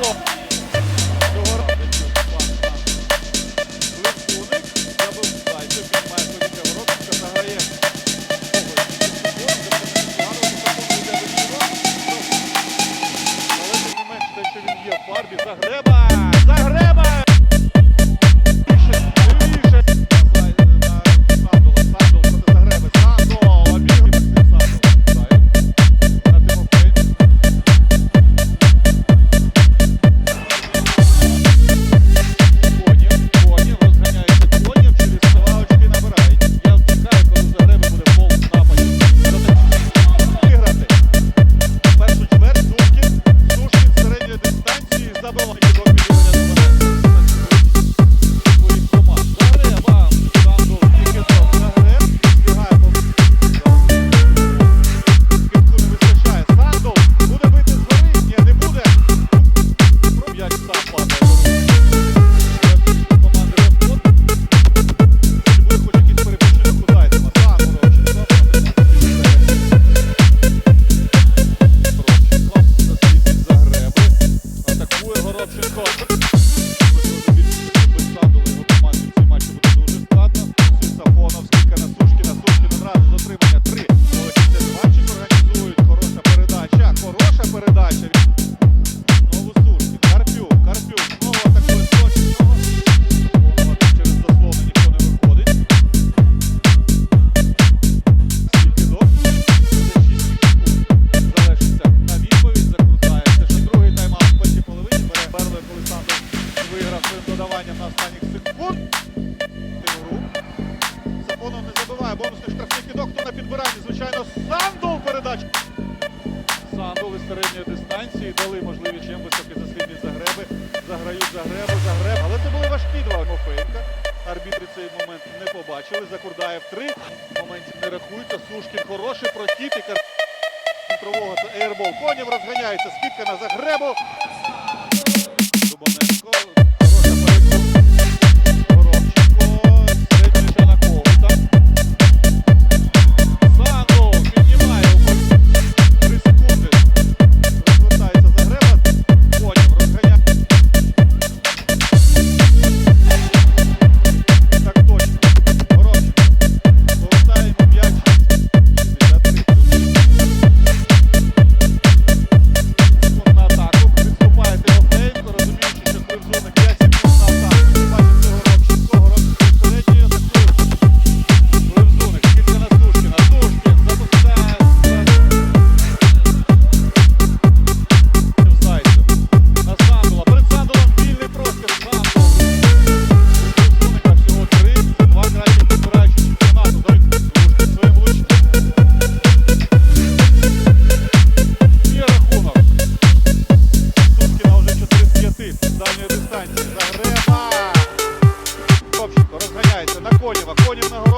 Павло. Загреба. були можливі чимось таки заслідні загреби. Заграють загребу, загреб. Але це були важкі два Мофейка. Арбітри цей момент не побачили. Закурдаєв три. В Моментів не рахується. Сушкін хороший прохід і центрового це ейрбол. Конів розганяється. Скидка на загребу. Дубоненко.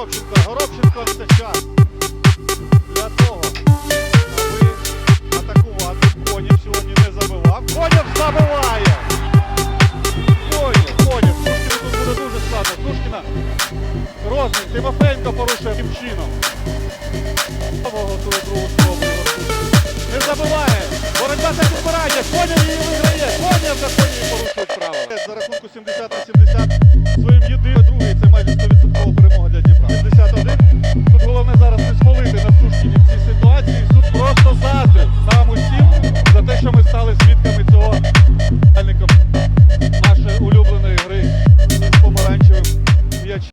Горобченко, Горобченко вистачав для того, аби атакувати. Конів сьогодні не забивав. Конів забиває! Конів, Конів. Сушкіна тут буде дуже складно. Сушкіна розмір. Тимофенко порушує тим чином. Не забуває. Боротьба за підбирання. Конів її виграє. Конів за конів порушують право. За рахунку 70 на 70.